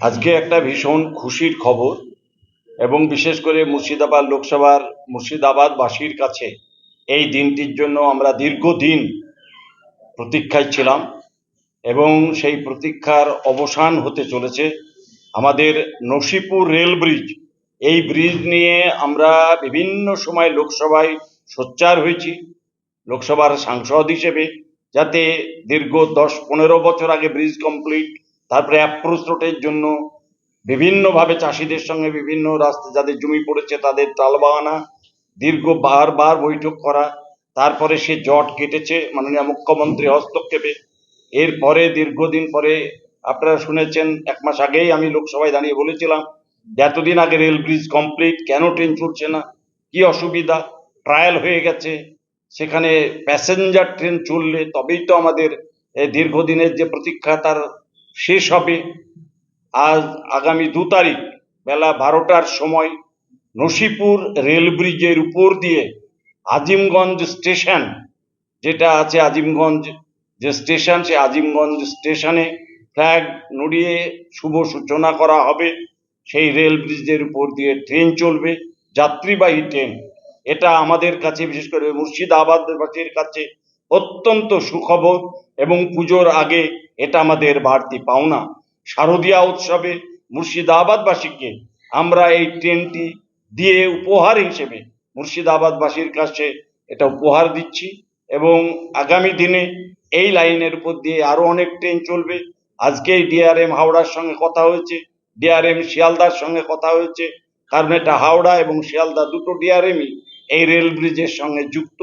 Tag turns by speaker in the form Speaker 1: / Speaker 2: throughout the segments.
Speaker 1: আজকে একটা ভীষণ খুশির খবর এবং বিশেষ করে মুর্শিদাবাদ লোকসভার মুর্শিদাবাদবাসীর কাছে এই দিনটির জন্য আমরা দীর্ঘদিন প্রতীক্ষায় ছিলাম এবং সেই প্রতীক্ষার অবসান হতে চলেছে আমাদের নসিপুর রেল ব্রিজ। এই ব্রিজ নিয়ে আমরা বিভিন্ন সময় লোকসভায় সোচ্চার হয়েছি, লোকসভার সাংসদ হিসেবে, যাতে দীর্ঘ দশ পনেরো বছর আগে ব্রিজ কমপ্লিট তারপরে অ্যাপ্রোচ রোডের জন্য বিভিন্নভাবে চাষিদের সঙ্গে বিভিন্ন রাস্তা, যাদের জমি পড়েছে তাদের তালবাহানা, দীর্ঘ বারবার বৈঠক করা, তারপরে সে জট কেটেছে, মাননীয় মুখ্যমন্ত্রী হস্তক্ষেপে। এরপরে দীর্ঘদিন পরে আপনারা শুনেছেন, এক মাস আগেই আমি লোকসভায় দাঁড়িয়ে বলেছিলাম যে এতদিন আগে রেল ব্রিজ কমপ্লিট কেন ট্রেন চলছে না? কি অসুবিধা? ট্রায়াল হয়ে গেছে। সেখানে প্যাসেঞ্জার ট্রেন চললে তবেই তো আমাদের দীর্ঘদিনের যে প্রতীক্ষা, তার শেষ হবে। আজ আগামী দু তারিখ বেলা বারোটার সময় নসিপুর রেল ব্রিজের উপর দিয়ে আজিমগঞ্জ স্টেশন, যেটা আছে আজিমগঞ্জ, যে স্টেশন, সে আজিমগঞ্জ স্টেশনে ফ্ল্যাগ নড়িয়ে শুভ সূচনা করা হবে। সেই রেল ব্রিজের উপর দিয়ে ট্রেন চলবে, যাত্রীবাহী ট্রেন। এটা আমাদের কাছে, বিশেষ করে মুর্শিদাবাদবাসীর কাছে অত্যন্ত সুখবর এবং পুজোর আগে এটা আমাদের বাড়তি পাওনা। শারদীয়া উৎসবে মুর্শিদাবাদবাসীকে আমরা এই ট্রেনটি দিয়ে উপহার হিসেবে মুর্শিদাবাদবাসীর কাছে এটা উপহার দিচ্ছি এবং আগামী দিনে এই লাইনের উপর দিয়ে আরও অনেক ট্রেন চলবে। আজকেই ডিআরএম হাওড়ার সঙ্গে কথা হয়েছে, ডিআরএম শিয়ালদার সঙ্গে কথা হয়েছে কারণ এটা হাওড়া এবং শিয়ালদা দুটো ডিআরএমই এই রেল ব্রিজের সঙ্গে যুক্ত।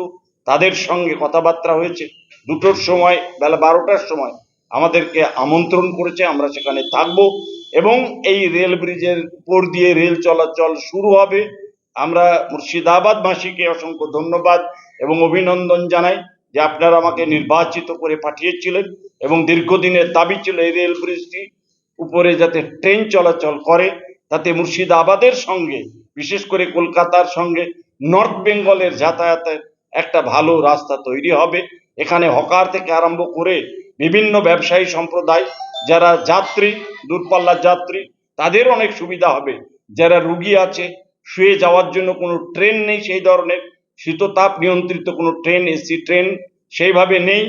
Speaker 1: তাদের সঙ্গে কথাবার্তা হয়েছে। দুটোর সময়, বেলা বারোটার সময় আমাদেরকে আমন্ত্রণ করেছে, আমরা সেখানে থাকব। এবং এই রেল ব্রিজের উপর দিয়ে রেল চলাচল শুরু হবে। আমরা মুর্শিদাবাদ মুর্শিদাবাদবাসীকে অসংখ্য ধন্যবাদ এবং অভিনন্দন জানাই যে আপনারা আমাকে নির্বাচিত করে পাঠিয়েছিলেন এবং দীর্ঘদিনের দাবি ছিল এই রেল ব্রিজটি উপরে যাতে ট্রেন চলাচল করে, তাতে মুর্শিদাবাদের সঙ্গে, বিশেষ করে কলকাতার সঙ্গে, নর্থ বেঙ্গলের যাতায়াতের একটা ভালো রাস্তা তৈরি হবে। এখানে হকার থেকে আরম্ভ করে বিভিন্ন ব্যবসায়ী সম্প্রদায়, যারা যাত্রী, দূরপাল্লার যাত্রী, তাদের অনেক সুবিধা হবে। যারা রুগী আছে, শুয়ে যাওয়ার জন্য কোনো ট্রেন নেই সেই ধরনের, শীততাপ নিয়ন্ত্রিত কোনো ট্রেন, এসি ট্রেন সেইভাবে নেই।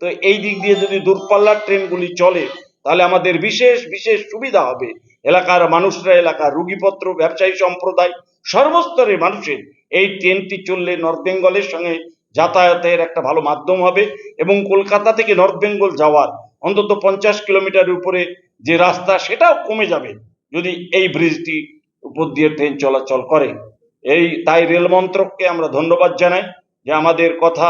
Speaker 1: তো এই দিক দিয়ে যদি দূরপাল্লার ট্রেনগুলি চলে, তাহলে আমাদের বিশেষ বিশেষ সুবিধা হবে। এলাকার মানুষরা, এলাকার রুগীপত্র, ব্যবসায়ী সম্প্রদায়, সর্বস্তরের মানুষের এই ট্রেনটি চললে নর্থ বেঙ্গলের সঙ্গে যাতায়াতের একটা ভালো মাধ্যম হবে এবং কলকাতা থেকে নর্থ বেঙ্গল যাওয়ার অন্তত পঞ্চাশ কিলোমিটার উপরে যে রাস্তা, সেটাও কমে যাবে যদি এই ব্রিজটি উপর দিয়ে ট্রেন চলাচল করে। এই, তাই রেল মন্ত্রককে আমরা ধন্যবাদ জানাই যে আমাদের কথা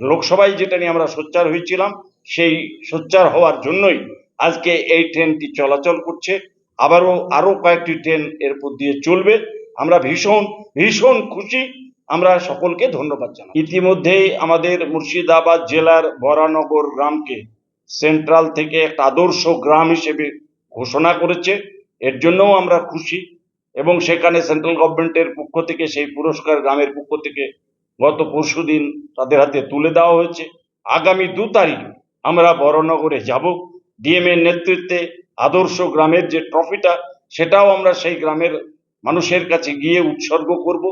Speaker 1: লোকসভায় যেটা নিয়ে আমরা সোচ্চার হয়েছিলাম, সেই সোচ্চার হওয়ার জন্যই আজকে এই ট্রেনটি চলাচল করছে। আবারও আরও কয়েকটি ট্রেন এর উপর দিয়ে চলবে। আমরা ভীষণ ভীষণ খুশি আমরা সকলকে ধন্যবাদ জানাই। ইতিমধ্যেই আমাদের মুর্শিদাবাদ জেলার বরানগর গ্রামকে সেন্ট্রাল থেকে একটা আদর্শ গ্রাম হিসেবে ঘোষণা করেছে। এর জন্যও আমরা খুশি এবং সেখানে সেন্ট্রাল গভর্নমেন্টের পক্ষ থেকে, সেই পুরস্কার গ্রামের পক্ষ থেকে গত পরশু দিন তাদের হাতে তুলে দেওয়া হয়েছে। আগামী দু তারিখ আমরা বড়নগরে যাব। ডিএম এর নেতৃত্বে আদর্শ গ্রামের যে ট্রফিটা, সেটাও আমরা সেই গ্রামের মানুষের কাছে গিয়ে উৎসর্গ করব।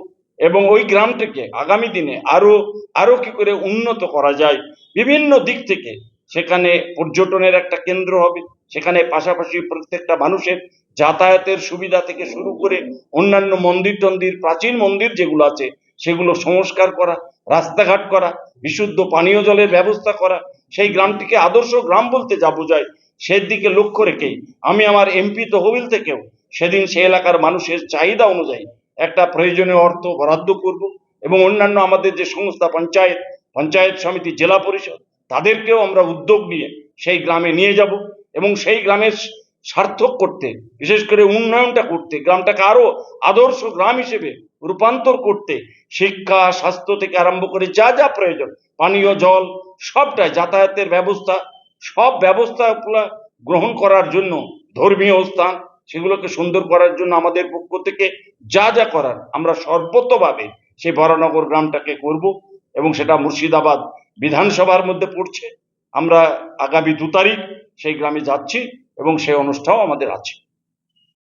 Speaker 1: এবং ওই গ্রামটিকে আগামী দিনে আরও আরও কি করে উন্নত করা যায়, বিভিন্ন দিক থেকে সেখানে পর্যটনের একটা কেন্দ্র হবে, সেখানে পাশাপাশি প্রত্যেকটা মানুষের যাতায়াতের সুবিধা থেকে শুরু করে অন্যান্য মন্দির টন্দির, প্রাচীন মন্দির যেগুলো আছে, সেগুলো সংস্কার করা, রাস্তাঘাট করা, বিশুদ্ধ পানীয় জলের ব্যবস্থা করা, সেই গ্রামটিকে আদর্শ গ্রাম বলতে যা বোঝায় সেদিকে লক্ষ্য রেখেই আমি আমার এমপি তহবিল থেকেও সেদিন সে এলাকার মানুষের চাহিদা অনুযায়ী একটা প্রয়োজনীয় অর্থ বরাদ্দ করব এবং অন্যান্য আমাদের যে সংস্থা পঞ্চায়েত পঞ্চায়েত সমিতি, জেলা পরিষদ, তাদেরকেও আমরা উদ্যোগ নিয়ে সেই গ্রামে নিয়ে যাব এবং সেই গ্রামের সার্থক করতে, বিশেষ করে উন্নয়নটা করতে, গ্রামটাকে আরও আদর্শ গ্রাম হিসেবে রূপান্তর করতে, শিক্ষা, স্বাস্থ্য থেকে আরম্ভ করে যা যা প্রয়োজন, পানীয়, জল, সবটাই, যাতায়াতের ব্যবস্থা, সব ব্যবস্থাগুলো গ্রহণ করার জন্য ধর্মীয় স্থান সেগুলোকে সুন্দর করার জন্য আমাদের পক্ষ থেকে যা যা করার আমরা সর্বতভাবে সেই বরানগর গ্রামটাকে করব এবং সেটা মুর্শিদাবাদ বিধানসভার মধ্যে পড়ছে। আমরা আগামী দু তারিখ সেই গ্রামে যাচ্ছি এবং সেই অনুষ্ঠানও আমাদের আছে।